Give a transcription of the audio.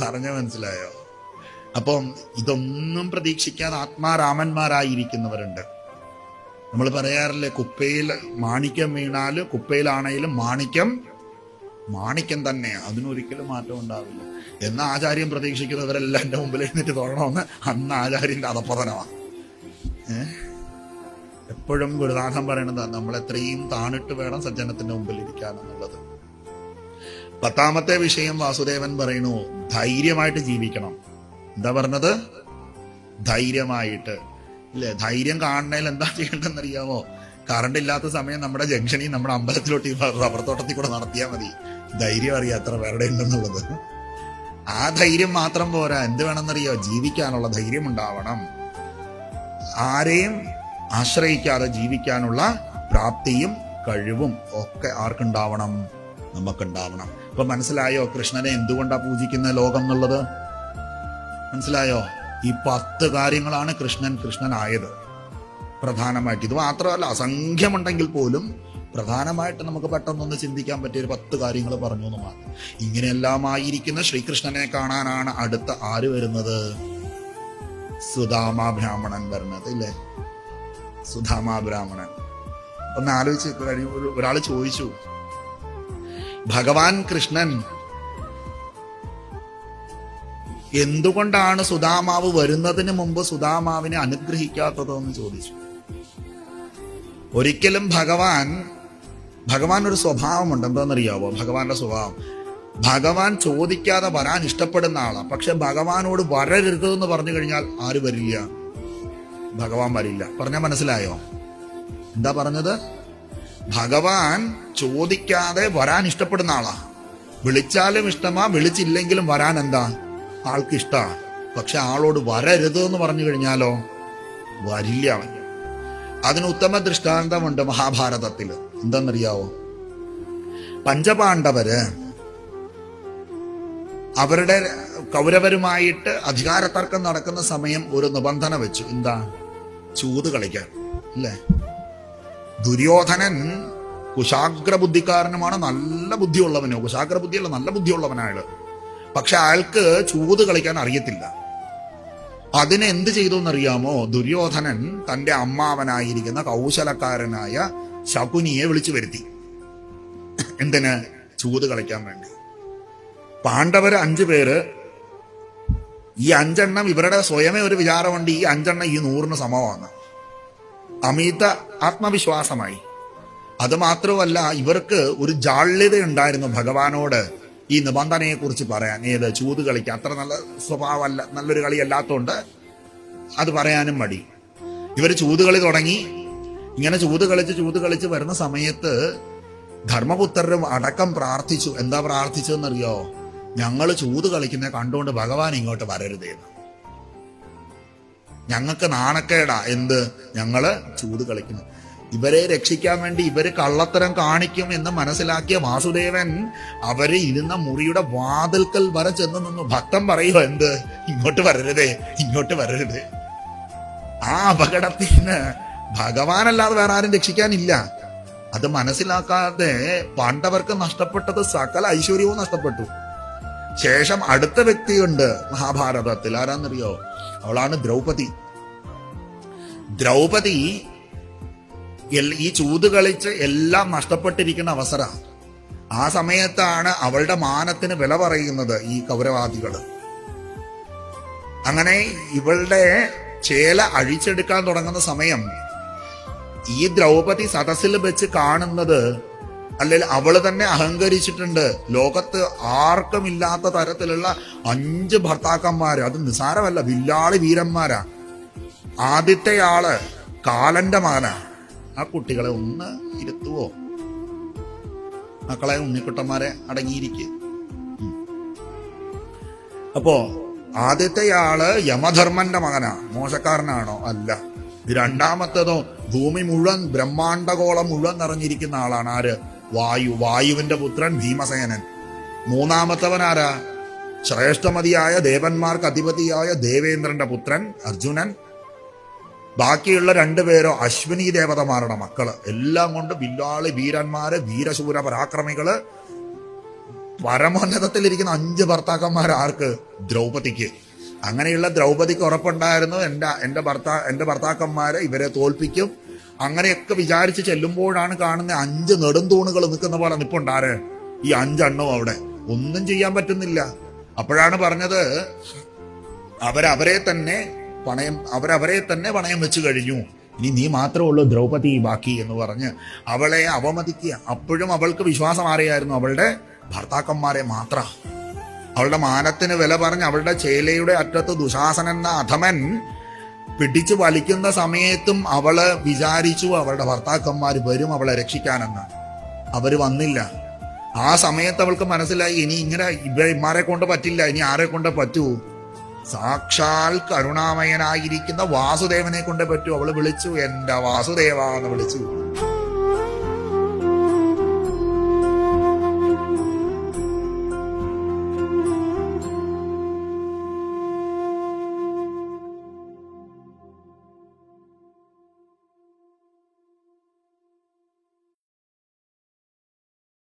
പറഞ്ഞ മനസ്സിലായോ? അപ്പം ഇതൊന്നും പ്രതീക്ഷിക്കാതെ ആത്മാരാമന്മാരായിരിക്കുന്നവരുണ്ട്. നമ്മൾ പറയാറില്ലേ കുപ്പയിൽ മാണിക്യം വീണാൽ കുപ്പയിലാണെങ്കിലും മാണിക്യം മാണിക്യം തന്നെ. അതിനൊരിക്കലും മാറ്റം ഉണ്ടാവില്ല. എന്ന ആചാര്യം പ്രതീക്ഷിക്കുന്നവരെല്ലാം എന്റെ മുമ്പിൽ എഴുന്നേറ്റ് തൊഴണമെന്ന് അന്ന് ആചാര്യന്റെ അതപ്പതനമാണ് എപ്പോഴും ഗുരുനാഥൻ പറയണത് നമ്മൾ എത്രയും താണിട്ട് വേണം സജ്ജനത്തിന്റെ മുമ്പിൽ ഇരിക്കാൻ എന്നുള്ളത്. പത്താമത്തെ വിഷയം വാസുദേവൻ പറയുന്നു ധൈര്യമായിട്ട് ജീവിക്കണം. എന്താ പറഞ്ഞത്? ധൈര്യമായിട്ട്. ഇല്ലേ? ധൈര്യം കാണണേൽ എന്താ ചെയ്യേണ്ടതെന്ന് അറിയാമോ കറണ്ട് ഇല്ലാത്ത സമയം നമ്മുടെ ജംഗ്ഷനിൽ നമ്മുടെ അമ്പലത്തിലോട്ട് റബ്ബർ തോട്ടത്തിൽ കൂടെ നടത്തിയാൽ മതി. ധൈര്യം അറിയാം അത്ര പേരുടെ ഉണ്ടെന്നുള്ളത്. ആ ധൈര്യം മാത്രം പോരാ. എന്ത് വേണമെന്നറിയോ? ജീവിക്കാനുള്ള ധൈര്യം ഉണ്ടാവണം. ആരെയും ആശ്രയിക്കാതെ ജീവിക്കാനുള്ള പ്രാപ്തിയും കഴിവും ഒക്കെ ആർക്കുണ്ടാവണം? നമുക്കുണ്ടാവണം. അപ്പൊ മനസ്സിലായോ കൃഷ്ണനെ എന്തുകൊണ്ടാ പൂജിക്കുന്ന ലോകം എന്നുള്ളത്? മനസ്സിലായോ? ഈ പത്ത് കാര്യങ്ങളാണ് കൃഷ്ണൻ കൃഷ്ണനായത്. പ്രധാനമായിട്ട്. ഇത് മാത്രമല്ല അസംഖ്യമുണ്ടെങ്കിൽ പോലും പ്രധാനമായിട്ട് നമുക്ക് പെട്ടെന്നൊന്ന് ചിന്തിക്കാൻ പറ്റിയ ഒരു പത്ത് കാര്യങ്ങൾ പറഞ്ഞു എന്ന് മാത്രം. ഇങ്ങനെയെല്ലാം ആയിരിക്കുന്ന ശ്രീകൃഷ്ണനെ കാണാനാണ് അടുത്ത ആര് വരുന്നത്? സുധാമ ബ്രാഹ്മണൻ വരുന്നത് ഇല്ലേ? സുധാമ ബ്രാഹ്മണൻ. ഒന്ന് ആലോചിച്ച് ഒരാൾ ചോദിച്ചു ഭഗവാൻ കൃഷ്ണൻ. എന്തുകൊണ്ടാണ് സുധാമാവ് വരുന്നതിന് മുമ്പ് സുധാമാവിനെ അനുഗ്രഹിക്കാത്തതെന്ന് ചോദിച്ചു? ഒരിക്കലും ഭഗവാൻ ഭഗവാൻ ഒരു സ്വഭാവമുണ്ട്. എന്താണെന്നറിയാവോ? ഭഗവാന്റെ സ്വഭാവം. ഭഗവാൻ ചോദിക്കാതെ വരാൻ ഇഷ്ടപ്പെടുന്ന ആളാണ് പക്ഷെ ഭഗവാനോട് വരരുത് എന്ന് പറഞ്ഞു കഴിഞ്ഞാൽ ആര് വരില്ല? ഭഗവാൻ വരില്ല. പറഞ്ഞാൽ മനസ്സിലായോ? എന്താ പറഞ്ഞത്? ഭഗവാൻ ചോദിക്കാതെ വരാൻ ഇഷ്ടപ്പെടുന്ന ആളാ. വിളിച്ചാലും ഇഷ്ടമാ വിളിച്ചില്ലെങ്കിലും വരാൻ എന്താ? ആൾക്ക് ഇഷ്ടാ. പക്ഷെ ആളോട് വരരുത് എന്ന് പറഞ്ഞു കഴിഞ്ഞാലോ? വരില്ല അവൻ അതിന് ഉത്തമ ദൃഷ്ടാന്തമുണ്ട് മഹാഭാരതത്തിൽ എന്തെന്നറിയാവോ? പഞ്ചപാണ്ഡവര് അവരുടെ കൗരവരുമായിട്ട് അധികാര തർക്കം നടക്കുന്ന സമയം ഒരു നിബന്ധന വെച്ചു. എന്താ? ചൂത് കളിക്കാൻ. അല്ലേ? ദുര്യോധനൻ കുശാഗ്ര ബുദ്ധിക്കാരനുമാണ് നല്ല ബുദ്ധിയുള്ളവനോ കുശാഗ്ര ബുദ്ധിയല്ല നല്ല ബുദ്ധിയുള്ളവനായത്. പക്ഷെ അയാൾക്ക് ചൂത് കളിക്കാൻ അറിയത്തില്ല. അതിനെ എന്ത് ചെയ്തു എന്നറിയാമോ ദുര്യോധനൻ തന്റെ അമ്മാവനായിരിക്കുന്ന കൗശലക്കാരനായ ശകുനിയെ വിളിച്ചു വരുത്തി. എന്തിന്? ചൂത് കളിക്കാൻ വേണ്ടി. പാണ്ഡവര് അഞ്ചു പേര് ഈ അഞ്ചെണ്ണം ഇവരുടെ സ്വയമേ ഒരു വിചാരമുണ്ട് ഈ അഞ്ചെണ്ണം ഈ നൂറിന് സമമാണ്. അമിത ആത്മവിശ്വാസമായി. അത് ഇവർക്ക് ഒരു ജാള്യത ഉണ്ടായിരുന്നു ഭഗവാനോട് ഈ നിബന്ധനയെ കുറിച്ച് പറയാൻ. ഏത് ചൂത് കളിക്ക് അത്ര നല്ല സ്വഭാവമല്ല നല്ലൊരു കളി അല്ലാത്തതുകൊണ്ട് അത് പറയാനും മടി. ഇവർ ചൂത് കളി തുടങ്ങി. ഇങ്ങനെ ചൂത് കളിച്ച് ചൂത് കളിച്ച് വരുന്ന സമയത്ത് ധർമ്മപുത്രരും അടക്കം പ്രാർത്ഥിച്ചു. എന്താ പ്രാർത്ഥിച്ചതെന്നറിയോ? ഞങ്ങൾ ചൂത് കളിക്കുന്ന കണ്ടുകൊണ്ട് ഭഗവാൻ ഇങ്ങോട്ട് വരരുതേന്ന്. ഞങ്ങൾക്ക് നാണക്കേടാ. എന്ത്? ഞങ്ങൾ ചൂത് കളിക്കുന്നു. ഇവരെ രക്ഷിക്കാൻ വേണ്ടി ഇവർ കള്ളത്തരം കാണിക്കും എന്ന് മനസ്സിലാക്കിയ വാസുദേവൻ അവർ ഇരുന്ന മുറിയുടെ വാതിൽക്കൽ വരെ ചെന്ന് നിന്നു ഭക്തം പറയുമോ എന്ത്? ഇങ്ങോട്ട് വരരുതേ ഇങ്ങോട്ട് വരരുതേ. ആ അപകടത്തിന് ഭഗവാനല്ലാതെ വേറെ ആരും രക്ഷിക്കാനില്ല. അത് മനസ്സിലാക്കാതെ പാണ്ഡവർക്ക് നഷ്ടപ്പെട്ടത് സകല ഐശ്വര്യവും നഷ്ടപ്പെട്ടു. ശേഷം അടുത്ത വ്യക്തിയുണ്ട് മഹാഭാരതത്തിൽ. ആരാന്നറിയോ? അവളാണ് ദ്രൗപതി ദ്രൗപദി ഈ ചൂത് കളിച്ച് എല്ലാം നഷ്ടപ്പെട്ടിരിക്കുന്ന അവസര. ആ സമയത്താണ് അവളുടെ മാനത്തിന് വില പറയുന്നത് ഈ കൗരവാദികൾ അങ്ങനെ ഇവളുടെ ചേല അഴിച്ചെടുക്കാൻ തുടങ്ങുന്ന സമയം ഈ ദ്രൗപതി സദസ്സിൽ വെച്ച് കാണുന്നത് അല്ലെങ്കിൽ അവൾ തന്നെ അഹങ്കരിച്ചിട്ടുണ്ട്. ലോകത്ത് ആർക്കും ഇല്ലാത്ത തരത്തിലുള്ള അഞ്ച് ഭർത്താക്കന്മാര്. അത് നിസാരമല്ല വില്ലാളി വീരന്മാരാ. ആദ്യത്തെ ആൾ കാലന്റെ മകനാ. ആ കുട്ടികളെ ഒന്ന് ഇരുത്തുവോ? മക്കളെ ഉണ്ണിക്കുട്ടന്മാരെ അടങ്ങിയിരിക്കുക അപ്പോ ആദ്യത്തെ ആൾ യമധർമ്മന്റെ മകനാ. മോശക്കാരനാണോ? അല്ല. രണ്ടാമത്തതോ ഭൂമി മുഴുവൻ ബ്രഹ്മാണ്ടകോളം മുഴുവൻ നിറഞ്ഞിരിക്കുന്ന ആളാണ്. ആര്? വായു വായുവിന്റെ പുത്രൻ ഭീമസേനൻ. മൂന്നാമത്തവൻ ആരാ? ശ്രേഷ്ഠമതിയായ ദേവന്മാർക്ക് അധിപതിയായ ദേവേന്ദ്രന്റെ പുത്രൻ അർജുനൻ. ബാക്കിയുള്ള രണ്ടുപേരോ അശ്വിനി ദേവതമാരുടെ മക്കൾ. എല്ലാം കൊണ്ട് വില്ലാളി വീരന്മാര് വീരശൂര പരാക്രമികൾ. പരമോന്നതത്തിലിരിക്കുന്ന അഞ്ച് ഭർത്താക്കന്മാർ ആർക്ക്? ദ്രൗപതിക്ക്. അങ്ങനെയുള്ള ദ്രൗപതിക്ക് ഉറപ്പുണ്ടായിരുന്നു. എന്റെ എന്റെ ഭർത്താ എന്റെ ഭർത്താക്കന്മാരെ ഇവരെ തോൽപ്പിക്കും. അങ്ങനെയൊക്കെ വിചാരിച്ച് ചെല്ലുമ്പോഴാണ് കാണുന്ന അഞ്ച് നെടുംതൂണുകൾ നിൽക്കുന്ന പോലെ നിപ്പുണ്ടാര് ഈ അഞ്ചെണ്ണവും അവിടെ. ഒന്നും ചെയ്യാൻ പറ്റുന്നില്ല. അപ്പോഴാണ് പറഞ്ഞത് അവരവരെ തന്നെ പണയം അവരവരെ തന്നെ പണയം വെച്ചു കഴിഞ്ഞു. ഇനി നീ മാത്രമേ ഉള്ളൂ ദ്രൗപതി ബാക്കി എന്ന് പറഞ്ഞ് അവളെ അവമതിക്കുക. അപ്പോഴും അവൾക്ക് വിശ്വാസം അറിയായിരുന്നു അവളുടെ ഭർത്താക്കന്മാരെ മാത്ര. അവളുടെ മാനത്തിന് വില പറഞ്ഞ് അവളുടെ ചേലയുടെ അറ്റത്ത് ദുശാസനെന്ന അധമൻ പിടിച്ചു വലിക്കുന്ന സമയത്തും അവൾ വിചാരിച്ചു അവളുടെ ഭർത്താക്കന്മാർ വരും അവളെ രക്ഷിക്കാനെന്ന്. അവർ വന്നില്ല. ആ സമയത്ത് അവൾക്ക് മനസ്സിലായി ഇനി ഇങ്ങനെ ഇവന്മാരെ കൊണ്ട് പറ്റില്ല ഇനി ആരെ കൊണ്ട് പറ്റൂ? സാക്ഷാൽ കരുണാമയനായിരിക്കുന്ന വാസുദേവനെ കൊണ്ട് പറ്റൂ. അവൾ വിളിച്ചു എന്റെ വാസുദേവ എന്ന് വിളിച്ചു.